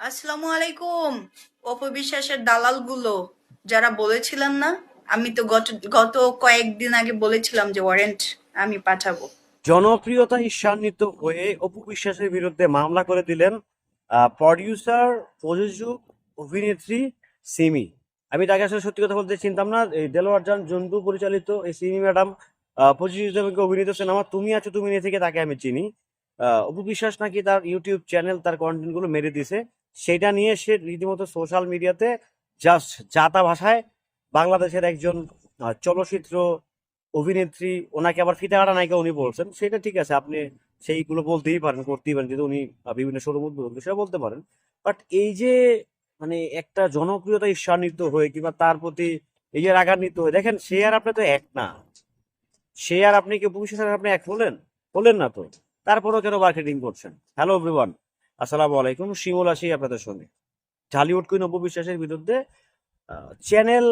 আসসালামু আলাইকুম অপবিশ্বাসের দালালগুলো যারা বলেছিলেন না আমি তো গত গত কয়েকদিন আগে বলেছিলাম যে ওয়ারেন্ট আমি পাঠাবো। জনপ্রিয়তা ঈর্ষান্বিত হয়ে অপু বিশ্বাসের বিরুদ্ধে মামলা করে দিলেন প্রডিউসার প্রযোজক অভিনেত্রী সিমি। আমি তাকে আসলে সত্যি কথা বলতে চিনতাম না এই দেলোয়ার জান জন্টু পরিচালিত এই সিমি ম্যাডাম প্রযোজিত এবং অভিনীত সিনেমা তুমি আছো তুমি নেই থেকে তাকে আমি চিনি। আহ, অপু বিশ্বাস নাকি তার ইউটিউব চ্যানেল তার কন্টেন্টগুলো মেরে দিছে। সেটা নিয়ে সে রীতিমতো সোশ্যাল মিডিয়াতে জাস্ট জাতা ভাষায় বাংলাদেশের একজন চলচ্চিত্র অভিনেত্রী, ওনাকে আবার ফিতে কাটা নায়িকা উনি বলছেন। সেটা ঠিক আছে, আপনি সেইগুলো বলতেই পারেন, করতেই পারেন, যেহেতু উনি বিভিন্ন শোরুম সেটা বলতে পারেন। বাট এই যে মানে একটা জনপ্রিয়তা ঈর্ষান্বিত হয়ে কিংবা তার প্রতি এই যে রাগান্বিত হয়ে, দেখেন, সে আর আপনি তো এক না। সে আর আপনি কি ভবিষ্যৎ আপনি এক হলেন? হলেন না তো। তারপরেও কেন মার্কেটিং করছেন? হ্যালো এভরিওয়ান আসসালামু আলাইকুম, শিমুল আসি আপনাদের সঙ্গে ঢালিউড কুইন অপু বিশ্বাসের বিরুদ্ধে চ্যানেল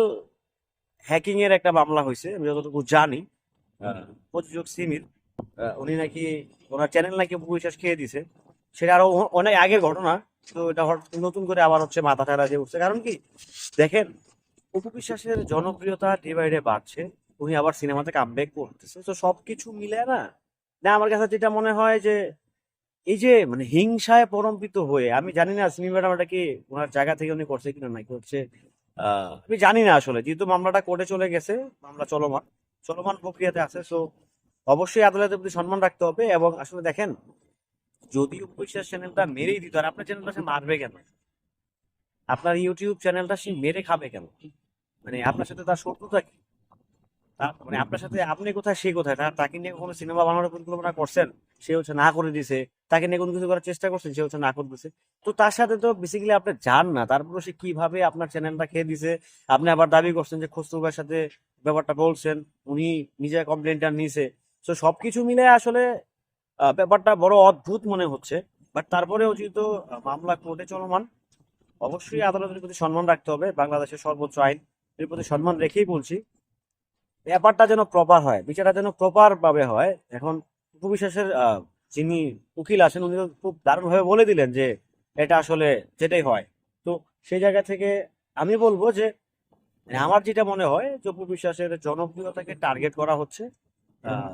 হ্যাকিং এর একটা মামলা হয়েছে, আমি যতটুকু জানি প্রযোজক সিমির উনি নাকি ওনার চ্যানেল নাকি অপবিশ্বাস খেয়ে দিছে সেটা আরও অনেক আগের ঘটনা, তো এটা নতুন করে আবার হচ্ছে মাথা ঠাড়া দিয়ে উঠছে। কারণ কি, দেখেন, অপু বিশ্বাসের জনপ্রিয়তা ডে বাই ডে বাড়ছে, উনি আবার সিনেমাতে কামব্যাক করতেছে। তো সবকিছু মিলে না না, আমার কাছে যেটা মনে হয় যে এই যে মানে হিংসায় পরম্পিত হয়ে, আমি জানি না সিমি ম্যাডাম এটা কি ওনার জায়গা থেকে উনি করছে কিনা নাকি হচ্ছে আমি জানি না আসলে, যেহেতু মামলাটা কোর্টে চলে গেছে, মামলা চলমান চলমান প্রক্রিয়াতে আছে সো অবশ্যই আদালতের প্রতি সম্মান রাখতে হবে এবং আসলে দেখেন যদি উপবিশ্বাস চ্যানেলটা মেরেই দিত, আর আপনার চ্যানেলটা সে মারবে কেন? আপনার ইউটিউব চ্যানেলটা সে মেরে খাবে কেন? মানে আপনার সাথে তার শত্রুতা কি? মানে আপনার সাথে আপনি কোথায়, সে কোথায়? তাকে নিয়ে কোনো সিনেমা বানানোর পরিকল্পনা করছেন? সে হচ্ছে না করে দিছে তাকে নিয়ে কোনো কিছু করার চেষ্টা করছেন সে হচ্ছে না করে দিছে তো তার সাথে তো বেসিক্যালি আপনি যান না। তারপরে সে কীভাবে আপনার চ্যানেলটা খেয়ে দিছে? আপনি আবার দাবি করছেন যে খসরু সাথে ব্যাপারটা বলছেন, উনি নিজে কমপ্লেনটা নিছে। তো সবকিছু মিলে আসলে ব্যাপারটা বড় অদ্ভুত মনে হচ্ছে। বাট তারপরেও যেহেতু মামলা কোর্টে চলমান, অবশ্যই আদালতের প্রতি সম্মান রাখতে হবে। বাংলাদেশের সর্বোচ্চ আইন এর প্রতি সম্মান রেখেই বলছি। ব্যাপারটা যেন প্রপার হয়, বিচারটা যেন প্রপার ভাবে হয়, এখন উপবিশ্বাসের যিনি উকিল আছেন উনি তো খুব দারুণ ভাবে বলে দিলেন যে এটা আসলে যেটাই হয়। তো সেই জায়গা থেকে আমি বলব যে মানে আমার যেটা মনে হয় যে অপু বিশ্বাসের জনপ্রিয়তাকে টার্গেট করা হচ্ছে।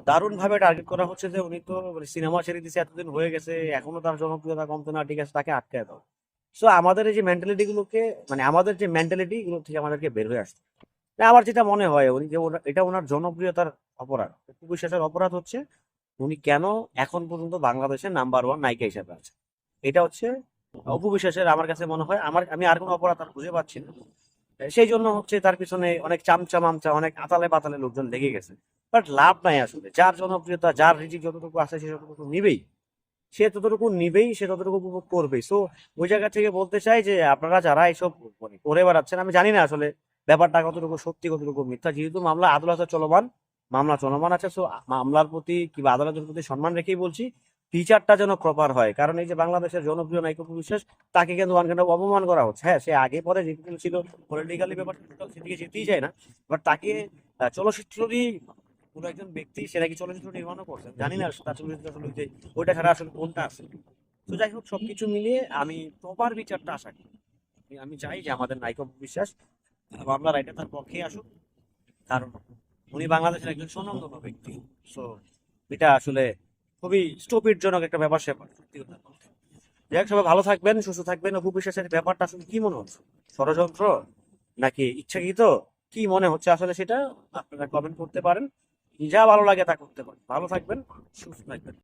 দারুণ ভাবে টার্গেট করা হচ্ছে যে উনি তো সিনেমা ছেড়ে দিছে এতদিন হয়ে গেছে এখনও তার জনপ্রিয়তা কমতে না ঠিক আছে তাকে আটকায় দাও। সো আমাদের এই যে মেন্টালিটি গুলোকে মানে আমাদের যে মেন্টালিটি গুলো থেকে আমাদেরকে বের হয়ে আসতে হবে। আমার যেটা মনে হয় উনি যে এটা ওনার জনপ্রিয়তার অপরাধ। অপু বিশ্বাসের অপরাধ হচ্ছে উনি কেন এখন পর্যন্ত বাংলাদেশের নাম্বার ওয়ান নায়িকা হিসেবে আছে এটা হচ্ছে অপু বিশ্বাসের আমার কাছে মনে হয়, আমার, আমি আর কোনো অপরাধ আর খুঁজে পাচ্ছি না। সেই জন্য হচ্ছে তার পিছনে অনেক চামচা মামচা, অনেক আতালে পাতালে লোকজন লেগে গেছে। বাট লাভ নাই আসলে। যার জনপ্রিয়তা, যার রিজিক যতটুকু আছে সে ততটুকু নিবেই। সে ততটুকু নিবেই, সে ততটুকু উপভোগ করবেই। সো ওই জায়গা থেকে বলতে চাই যে আপনারা যারা এইসব মানে করে বেড়াচ্ছেন, আমি জানি না আসলে ব্যাপারটা কতটুকু সত্যি, কতটুকু মিথ্যা। যেহেতু মামলা আদালতে চলমান মামলা চলমান আছে সো মামলার প্রতি কিংবা আদালতের প্রতি সম্মান রেখেই বলছি, বিচারটা যেন প্রপার হয়। কারণ এই যে বাংলাদেশের জনপ্রিয় নায়িকা বিশ্বাস তাকে কিন্তু অপমান করা হচ্ছে। হ্যাঁ সে আগে পরে যেগুলো ছিল পলিটিক্যালি ব্যাপারটা সেদিকে যেতেই যায় না। বাট তাকে চলচ্চিত্রই কোনো একজন ব্যক্তি, সে নাকি চলচ্চিত্র নির্মাণও করছেন, জানি না তার চলচ্চিত্র আসলে ওইটা ছাড়া আসলে কোনটা আছে। তো যাই হোক, সবকিছু মিলিয়ে আমি প্রপার বিচারটা আশা করি। আমি- চাই যে আমাদের নায়িকা বিশ্বাস মামলার রায়টা তার পক্ষে আসুক, কারণ উনি বাংলাদেশের একজন স্বনামধন্য ব্যক্তি। সো এটা আসলে খুবই স্টপিডজনক একটা ব্যাপার স্যাপার, সত্যি কথা। যাই সবাই ভালো থাকবেন, সুস্থ থাকবেন। অপু বিশ্বাসের ব্যাপারটা আসলে কি মনে হচ্ছে? ষড়যন্ত্র নাকি ইচ্ছাকৃত? কি মনে হচ্ছে আসলে সেটা? আপনারা কমেন্ট করতে পারেন। যা ভালো লাগে তা করতে পারেন। ভালো থাকবেন, সুস্থ থাকবেন।